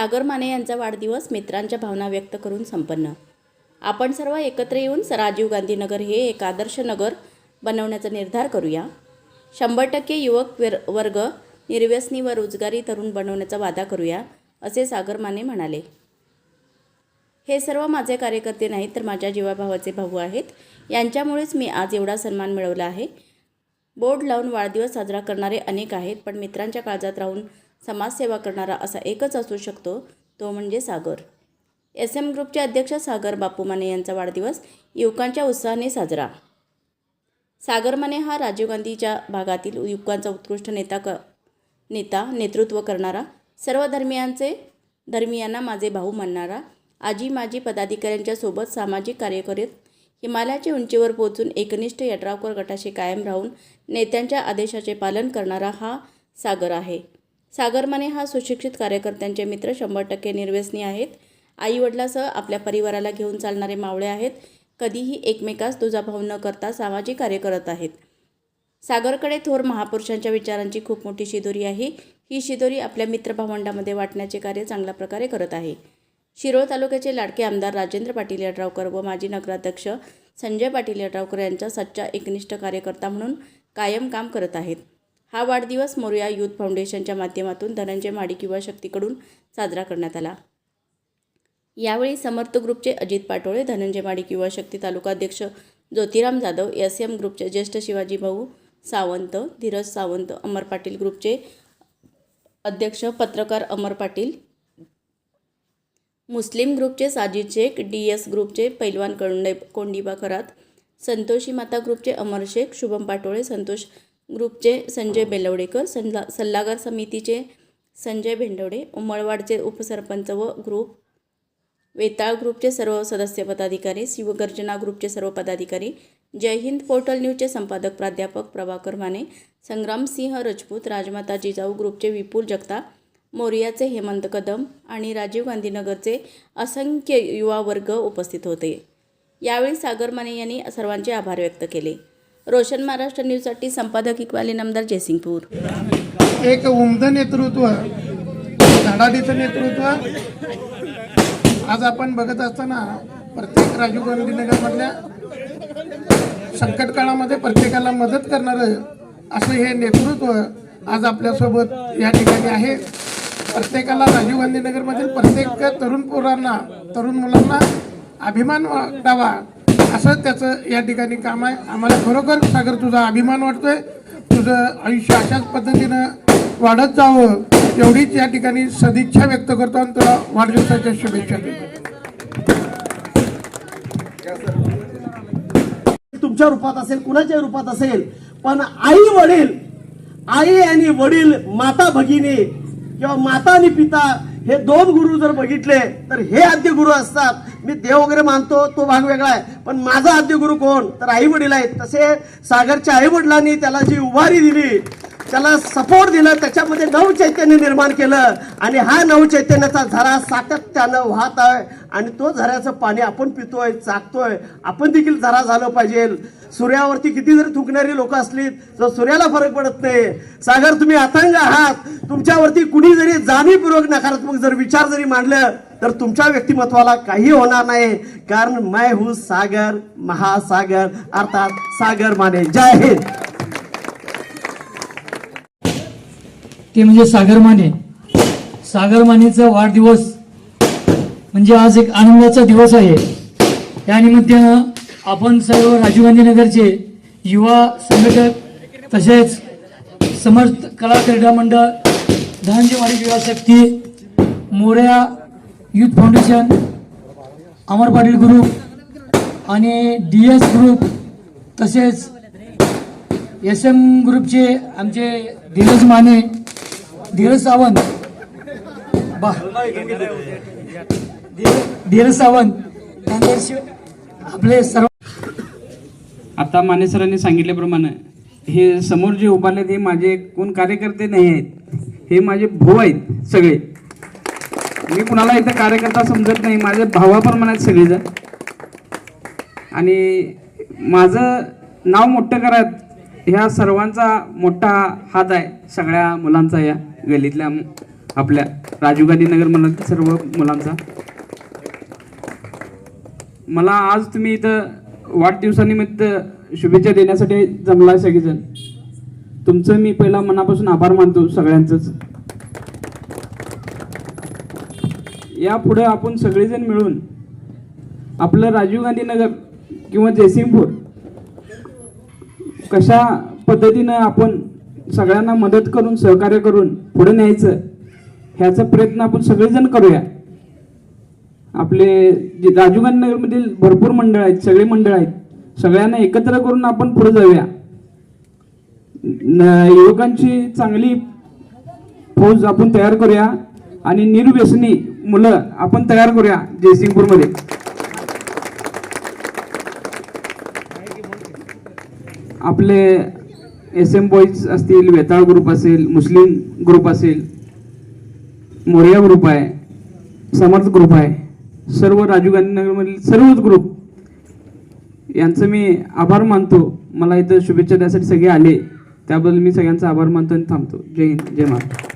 सागर माने यांचा वाढदिवस मित्रांच्या भावना व्यक्त करून संपन्न. आपण सर्व एकत्र येऊन राजीव गांधी नगर हे एक आदर्श नगर बनवण्याचा निर्धार करूया. शंभर टक्के युवक वर वर्ग निर्व्यसनी व रोजगारी तरुण बनवण्याचा वादा करूया असे सागर माने म्हणाले. हे सर्व माझे कार्यकर्ते नाहीत तर माझ्या जीवाभावाचे भाऊ आहेत. यांच्यामुळेच मी आज एवढा सन्मान मिळवला आहे. बोर्ड लावून वाढदिवस साजरा करणारे अनेक आहेत पण मित्रांच्या काळजात राहून समाजसेवा करणारा असा एकच असू शकतो तो म्हणजे सागर. एस एम ग्रुपचे अध्यक्ष सागर बापू माने यांचा वाढदिवस युवकांच्या उत्साहाने साजरा. सागर माने हा राजीव गांधीच्या भागातील युवकांचा उत्कृष्ट नेता क नेता नेतृत्व करणारा सर्व धर्मियांचे धर्मियांना माझे भाऊ मानणारा आजी माजी पदाधिकाऱ्यांच्या सोबत सामाजिक कार्य करीत हिमालयाच्या उंचीवर पोहोचून एकनिष्ठ यड्रावकर गटाशी कायम राहून नेत्यांच्या आदेशाचे पालन करणारा हा सागर आहे. सागर माने हा सुशिक्षित कार्यकर्त्यांचे मित्र शंभर टक्के निर्व्यसनी आहेत. आईवडिलासह आपल्या परिवाराला घेऊन चालणारे मावळे आहेत. कधीही एकमेकास दुजाभाव न करता सामाजिक कार्य करत आहेत. सागरकडे थोर महापुरुषांच्या विचारांची खूप मोठी शिदोरी आहे. ही शिदोरी आपल्या मित्रभावंडामध्ये वाटण्याचे कार्य चांगल्या प्रकारे करत आहे. शिरोळ तालुक्याचे लाडके आमदार राजेंद्र पाटील यड्रावकर व माजी नगराध्यक्ष संजय पाटील यड्रावकर यांचा सच्चा एकनिष्ठ कार्यकर्ता म्हणून कायम काम करत आहेत. हा वाढदिवस मोरया युथ फाउंडेशनच्या माध्यमातून धनंजय माडिक युवा शक्तीकडून साजरा करण्यात आला. यावेळी समर्थ ग्रुपचे अजित पाटोळे धनंजय माडिक युवा शक्ती तालुकाध्यक्ष ज्योतिराम जाधव एस एम ग्रुपचे ज्येष्ठ शिवाजी भाऊ सावंत धीरज सावंत अमर पाटील ग्रुपचे अध्यक्ष पत्रकार अमर पाटील मुस्लिम ग्रुपचे साजिद शेख डी एस ग्रुपचे पैलवान कोंडे कोंडिबा खरात संतोषी माता ग्रुपचे अमर शेख शुभम पाटोळे संतोष ग्रुपचे संजय बेलवडेकर सल्ला सल्लागार समितीचे संजय भेंडवडे उमळवाडचे उपसरपंच व ग्रुप वेताळ ग्रुपचे सर्व सदस्य पदाधिकारी शिवगर्जना ग्रुपचे सर्व पदाधिकारी जय हिंद पोर्टल न्यूजचे संपादक प्राध्यापक प्रभाकर माने संग्रामसिंह राजपूत राजमाता जिजाऊ ग्रुपचे विपुल जगताप मोरियाचे हेमंत कदम आणि राजीव गांधीनगरचे असंख्य युवा वर्ग उपस्थित होते. यावेळी सागर माने यांनी सर्वांचे आभार व्यक्त केले. रोशन महाराष्ट्र न्यूजसाठी संपादक इक्वाली नामदार जयसिंगपूर. एक उमद नेतृत्व धडाडीचं नेतृत्व. आज आपण बघत असताना प्रत्येक राजीव गांधीनगरमधल्या संकट काळामध्ये प्रत्येकाला मदत करणारं असं हे नेतृत्व आज आपल्यासोबत या ठिकाणी आहे. प्रत्येकाला राजीव गांधीनगरमधील प्रत्येक तरुण पोरांना तरुण मुलांना अभिमान वाटावा. असं त्याचं या ठिकाणी काम आहे. आम्हाला खरोखर सागर तुझा अभिमान वाटतोय. तुझं आयुष्य अशाच पद्धतीनं वाढत जावं एवढीच या ठिकाणी सदिच्छा व्यक्त करतो आणि तुला वाढदिवसाच्या शुभेच्छा देतो. तुमच्या रूपात असेल कुणाच्या रूपात असेल पण आई वडील आई आणि वडील माता भगिनी किंवा माता आणि पिता हे दोन गुरु जर बघितले तर हे आद्य गुरु असतात. मी देव वगैरे मानतो तो भाग वेगळा आहे. पण माझा आद्य गुरु कोण? तर आई वडील आहेत. तसे सागरच्या आई वडिलांनी त्याला जी उभारी दिली त्याला सपोर्ट दिलं त्याच्यामध्ये नवचैतन्य निर्माण केलं. आणि हा नव चैतन्याचा झरा सातत्यानं वाहत आहे. आणि तो झऱ्याचं पाणी आपण पितोय चाकतोय. आपण देखील झरा झालं पाहिजे. सूर्यावरती किती जरी थुंकणारी लोक असली तर सूर्याला फरक पडत नाही. सागर तुम्ही अथंग आहात. तुमच्यावरती कुणी जरी जाणीवपूर्वक नकारात्मक जर विचार जरी मांडलं तर तुमच्या व्यक्तिमत्वाला काही होणार नाही. कारण मैं हूं सागर महासागर. अर्थात सागर माने जय हिंद. ते म्हणजे सागर माने सागर मानेचा वाढदिवस म्हणजे आज एक आनंदाचा दिवस आहे. त्या निमित्तानं आपण सर्व राजीव गांधी नगरचे युवा संघटक तसेच समर्थ कला क्रीडा मंडळ धनंजयवाडी युवा शक्ती मोऱ्या youth foundation Amar Patil group आणि डी एस ग्रुप तसेच एस एम ग्रुपचे आमचे धीरज माने धीरज सावंत. बा. धीरज सावंत. आपले सर्व आता माने सरांनी सांगितल्याप्रमाणे हे समोर जे उभारले हे माझे कोण कार्यकर्ते नाही आहेत. हे माझे भाऊ आहेत सगळे. मी कुणाला इथं कार्यकर्ता समजत नाही माझे भावाप्रमाणे आहेत सगळेजण. आणि माझं नाव मोठं करत ह्या सर्वांचा मोठा हात आहे सगळ्या मुलांचा या. गल्लीतल्या आपल्या राजीव गांधी नगर मधील सर्व मुलांचा. मला आज तुम्ही इथं वाढदिवसानिमित्त शुभेच्छा देण्यासाठी जमलाय सगळेजण. तुमचं मी पहिला मनापासून आभार मानतो सगळ्यांचंच. यापुढे आपण सगळेजण मिळून आपलं राजीव गांधी नगर किंवा जयसिंगपूर कशा पद्धतीनं आपण सगळ्यांना मदत करून सहकार्य करून पुढे न्यायचं ह्याचा प्रयत्न आपण सगळेजण करूया. आपले जे राजीव गांधी नगरमधील भरपूर मंडळ आहेत सगळे मंडळ आहेत सगळ्यांना एकत्र करून आपण पुढे जाऊया. युवकांची चांगली फौज आपण तयार करूया आणि निर्व्यसनी मुलं आपण तयार करूया जयसिंगपूरमध्ये. आपले एस एम बॉईज असतील वेताळ ग्रुप असेल मुस्लिम ग्रुप असेल मोरिया ग्रुप आहे समर्थ ग्रुप आहे सर्व राजीव गांधी नगरमधील सर्वच ग्रुप यांचं मी आभार मानतो. मला इथं शुभेच्छा द्यासाठी सगळे आले. त्याबद्दल मी सगळ्यांचा आभार मानतो आणि थांबतो. जय हिंद जय महाराष्ट्र.